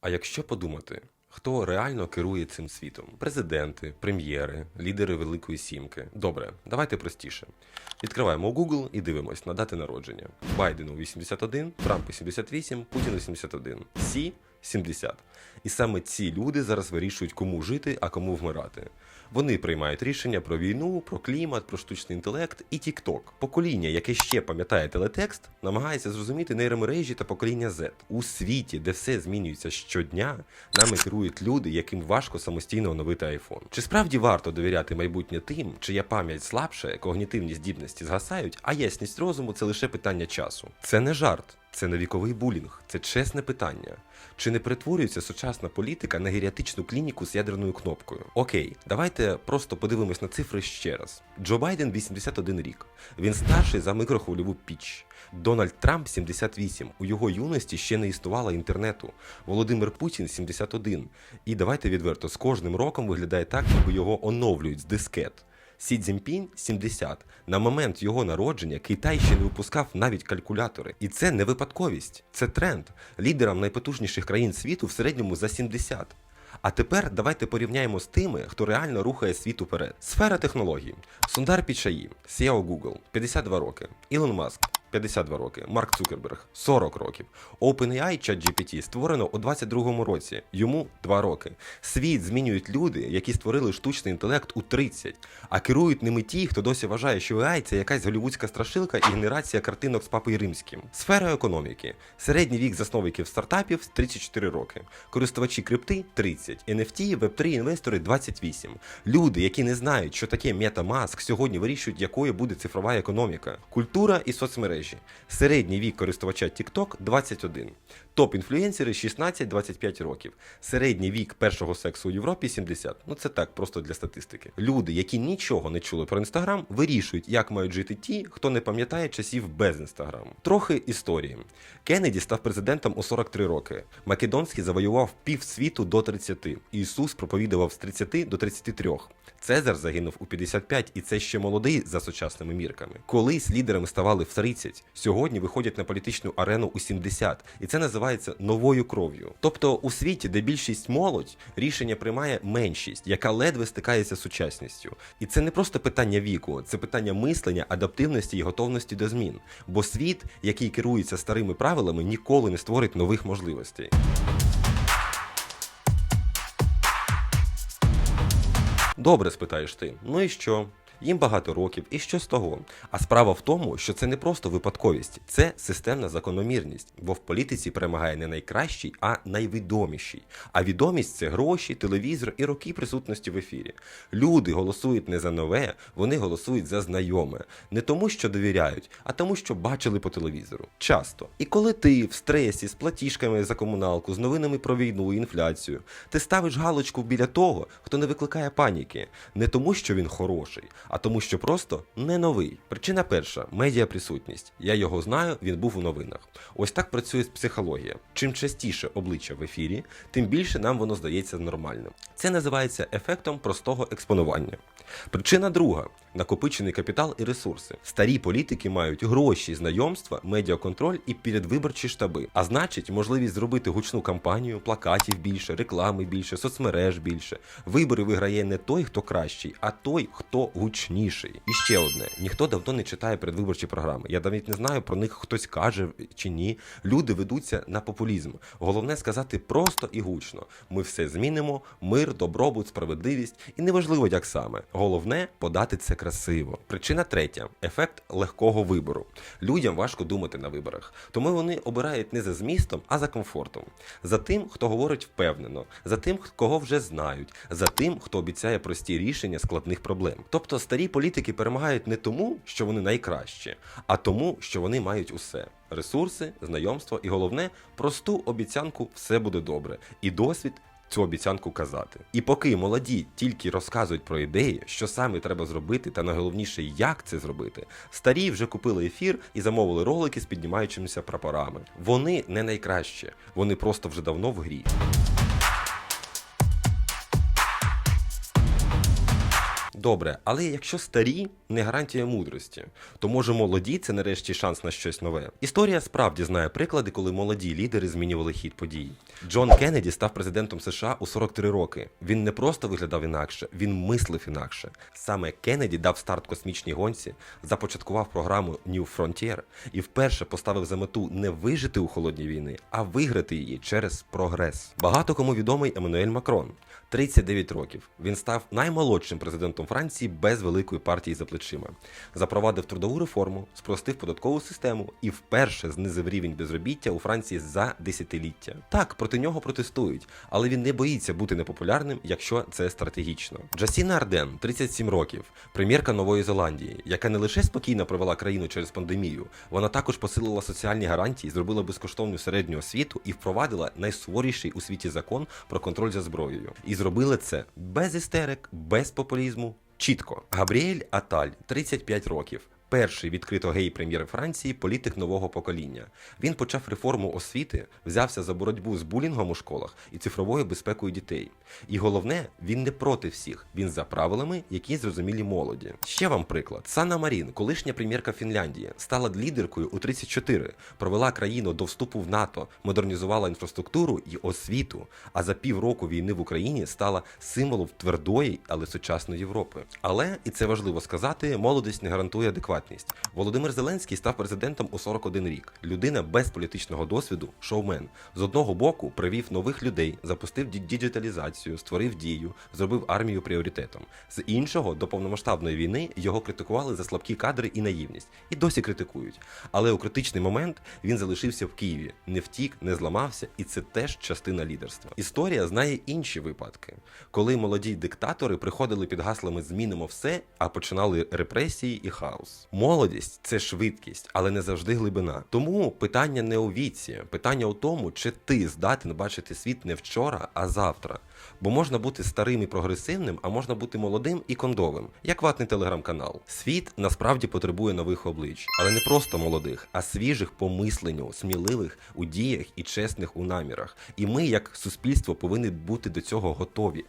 А якщо подумати, хто реально керує цим світом? Президенти, прем'єри, лідери Великої Сімки. Добре, давайте простіше. Відкриваємо Google і дивимось на дати народження. Байдену 81, Трампу 78, Путіну 71, Сі 70. І саме ці люди зараз вирішують, кому жити, а кому вмирати. Вони приймають рішення про війну, про клімат, про штучний інтелект і TikTok. Покоління, яке ще пам'ятає телетекст, намагається зрозуміти нейромережі та покоління Z. У світі, де все змінюється щодня, нами керують люди, яким важко самостійно оновити iPhone. Чи справді варто довіряти майбутнє тим, чия пам'ять слабше, когнітивні здібності згасають, а ясність розуму це лише питання часу? Це не жарт. Це не віковий булінг, це чесне питання. Чи не перетворюється сучасна політика на геріатричну клініку з ядерною кнопкою? Окей, давайте просто подивимось на цифри ще раз. Джо Байден 81 рік. Він старший за микрохвильову піч. Дональд Трамп 78. У його юності ще не існувало інтернету. Володимир Путін 71. І давайте відверто, з кожним роком виглядає так, ніби його оновлюють з дискет. Сі Цзіньпінь 70. На момент його народження Китай ще не випускав навіть калькулятори. І це не випадковість, це тренд. Лідерам найпотужніших країн світу в середньому за 70. А тепер давайте порівняємо з тими, хто реально рухає світ уперед. Сфера технологій. Сундар Пічаї, CEO Google, 52 роки. Ілон Маск, 52 роки. Марк Цукерберг 40 років. OpenAI ChatGPT створено у 22-му році. Йому 2 роки. Світ змінюють люди, які створили штучний інтелект у 30, а керують ними ті, хто досі вважає, що AI – це якась голівудська страшилка і генерація картинок з папою римським. Сфера економіки. Середній вік засновників стартапів 34 роки. Користувачі крипти 30, NFT, Web3 інвестори 28. Люди, які не знають, що таке MetaMask, сьогодні вирішують, якою буде цифрова економіка. Культура і соцмережі. Середній вік користувача TikTok 21. Топ-інфлюенсери 16-25 років. Середній вік першого сексу у Європі 70. Ну це так, просто для статистики. Люди, які нічого не чули про інстаграм, вирішують, як мають жити ті, хто не пам'ятає часів без інстаграму. Трохи історії. Кеннеді став президентом у 43 роки. Македонський завоював пів світу до 30. Ісус проповідував з 30 до 33. Цезар загинув у 55, і це ще молодий за сучасними мірками. Колись лідерами ставали в 30, сьогодні виходять на політичну арену у 70, і це називається новою кров'ю. Тобто у світі, де більшість молодь, рішення приймає меншість, яка ледве стикається з сучасністю. І це не просто питання віку, це питання мислення, адаптивності і готовності до змін. Бо світ, який керується старими правилами, ніколи не створить нових можливостей. Добре, спитаєш ти. Ну і що? Їм багато років, і що з того? А справа в тому, що це не просто випадковість, це системна закономірність, бо в політиці перемагає не найкращий, а найвідоміший. А відомість це гроші, телевізор і роки присутності в ефірі. Люди голосують не за нове, вони голосують за знайоме. Не тому, що довіряють, а тому, що бачили по телевізору. Часто. І коли ти в стресі з платіжками за комуналку, з новинами про війну і інфляцію, ти ставиш галочку біля того, хто не викликає паніки, не тому, що він хороший, а тому, що просто не новий. Причина перша медіа присутність. Я його знаю, він був у новинах. Ось так працює психологія. Чим частіше обличчя в ефірі, тим більше нам воно здається нормальним. Це називається ефектом простого експонування. Причина друга накопичений капітал і ресурси. Старі політики мають гроші, знайомства, медіаконтроль і передвиборчі штаби. А значить, можливість зробити гучну кампанію, плакатів більше, реклами більше, соцмереж більше. Вибори виграє не той, хто кращий, а той, хто гучніший. І ще одне: ніхто давно не читає передвиборчі програми. Я навіть не знаю про них хтось каже чи ні. Люди ведуться на популізм. Головне сказати просто і гучно: ми все змінимо, мир, добробут, справедливість, і неважливо, як саме. Головне подати це красиво. Причина третя ефект легкого вибору. Людям важко думати на виборах, тому вони обирають не за змістом, а за комфортом. За тим, хто говорить впевнено, за тим, кого вже знають, за тим, хто обіцяє прості рішення складних проблем. Тобто старі політики перемагають не тому, що вони найкращі, а тому, що вони мають усе. Ресурси, знайомство і головне просту обіцянку все буде добре. І досвід цю обіцянку казати. І поки молоді тільки розказують про ідеї, що саме треба зробити, та найголовніше, як це зробити, старі вже купили ефір і замовили ролики з піднімаючимися прапорами. Вони не найкраще, вони просто вже давно в грі. Добре, але якщо старі не гарантія мудрості, то може молоді це нарешті шанс на щось нове. Історія справді знає приклади, коли молоді лідери змінювали хід подій. Джон Кеннеді став президентом США у 43 роки. Він не просто виглядав інакше, він мислив інакше. Саме Кеннеді дав старт космічній гонці, започаткував програму New Frontier і вперше поставив за мету не вижити у холодній війни, а виграти її через прогрес. Багато кому відомий Еммануель Макрон. 39 років. Він став наймолодшим президентом Франції без великої партії за плечима. Запровадив трудову реформу, спростив податкову систему і вперше знизив рівень безробіття у Франції за десятиліття. Так, проти нього протестують, але він не боїться бути непопулярним, якщо це стратегічно. Джасіна Арден, 37 років, прем'єрка Нової Зеландії, яка не лише спокійно провела країну через пандемію, вона також посилила соціальні гарантії, зробила безкоштовну середню освіту і впровадила найсуворіший у світі закон про контроль за зброєю. І зробили це без істерик, без популізму. Чітко. Габріель Аталь, 35 років. Перший відкрито гей прем'єр Франції, політик нового покоління. Він почав реформу освіти, взявся за боротьбу з булінгом у школах і цифровою безпекою дітей. І головне, він не проти всіх, він за правилами, які зрозумілі молоді. Ще вам приклад: Санна Марін, колишня прем'єрка Фінляндії, стала лідеркою у 34, провела країну до вступу в НАТО, модернізувала інфраструктуру і освіту. А за півроку війни в Україні стала символом твердої, але сучасної Європи. Але і це важливо сказати, молодість не гарантує адекватність. Володимир Зеленський став президентом у 41 рік. Людина без політичного досвіду, шоумен. З одного боку привів нових людей, запустив діджиталізацію, створив дію, зробив армію пріоритетом. З іншого, до повномасштабної війни його критикували за слабкі кадри і наївність, і досі критикують. Але у критичний момент він залишився в Києві, не втік, не зламався, і це теж частина лідерства. Історія знає інші випадки, коли молоді диктатори приходили під гаслами Змінимо все, а починали репресії і хаос. Молодість це швидкість, але не завжди глибина. Тому питання не у віці, питання у тому, чи ти здатен бачити світ не вчора, а завтра. Бо можна бути старим і прогресивним, а можна бути молодим і кондовим, як ватний телеграм-канал. Світ насправді потребує нових облич, але не просто молодих, а свіжих по мисленню, сміливих у діях і чесних у намірах. І ми, як суспільство, повинні бути до цього готові.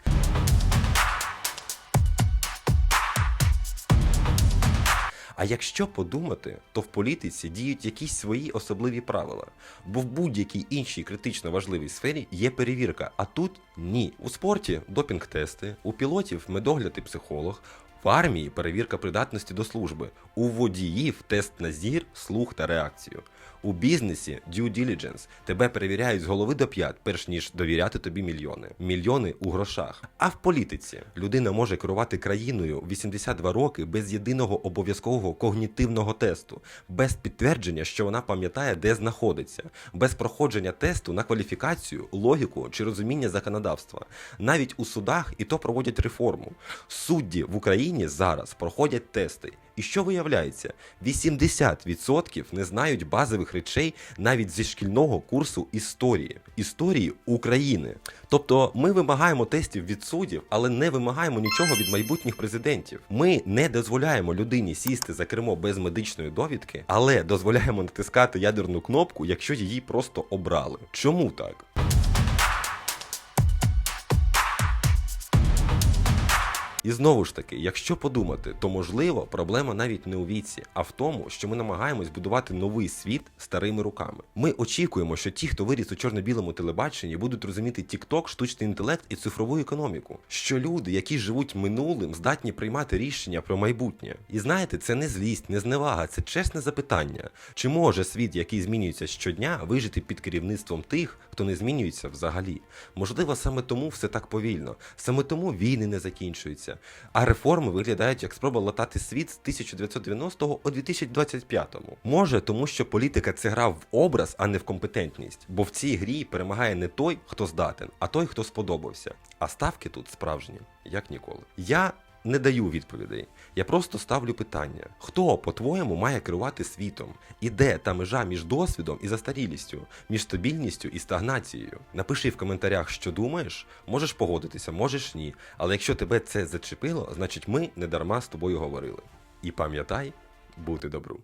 А якщо подумати, то в політиці діють якісь свої особливі правила. Бо в будь-якій іншій критично важливій сфері є перевірка, а тут ні. У спорті допінг-тести, у пілотів медогляд і психолог. В армії перевірка придатності до служби, у водіїв тест на зір, слух та реакцію. У бізнесі due diligence тебе перевіряють з голови до п'ят, перш ніж довіряти тобі мільйони. Мільйони у грошах. А в політиці людина може керувати країною 82 роки без єдиного обов'язкового когнітивного тесту, без підтвердження, що вона пам'ятає, де знаходиться, без проходження тесту на кваліфікацію, логіку чи розуміння законодавства. Навіть у судах і то проводять реформу. Судді в Україні зараз проходять тести. І що виявляється? 80% не знають базових речей навіть зі шкільного курсу історії, історії України. Тобто ми вимагаємо тестів від суддів, але не вимагаємо нічого від майбутніх президентів. Ми не дозволяємо людині сісти за кермо без медичної довідки, але дозволяємо натискати ядерну кнопку, якщо її просто обрали. Чому так? І знову ж таки, якщо подумати, то можливо проблема навіть не у віці, а в тому, що ми намагаємось будувати новий світ старими руками. Ми очікуємо, що ті, хто виріс у чорно-білому телебаченні, будуть розуміти TikTok, штучний інтелект і цифрову економіку. Що люди, які живуть минулим, здатні приймати рішення про майбутнє. І знаєте, це не злість, не зневага, це чесне запитання. Чи може світ, який змінюється щодня, вижити під керівництвом тих, хто не змінюється взагалі? Можливо, саме тому все так повільно, саме тому війни не закінчуються. А реформи виглядають як спроба латати світ з 1990-го у 2025-му. Може, тому що політика це гра в образ, а не в компетентність. Бо в цій грі перемагає не той, хто здатен, а той, хто сподобався. А ставки тут справжні, як ніколи. Я не даю відповідей. Я просто ставлю питання: хто, по-твоєму, має керувати світом? І де та межа між досвідом і застарілістю, між стабільністю і стагнацією? Напиши в коментарях, що думаєш. Можеш погодитися, можеш ні. Але якщо тебе це зачепило, значить ми не дарма з тобою говорили. І пам'ятай бути добру.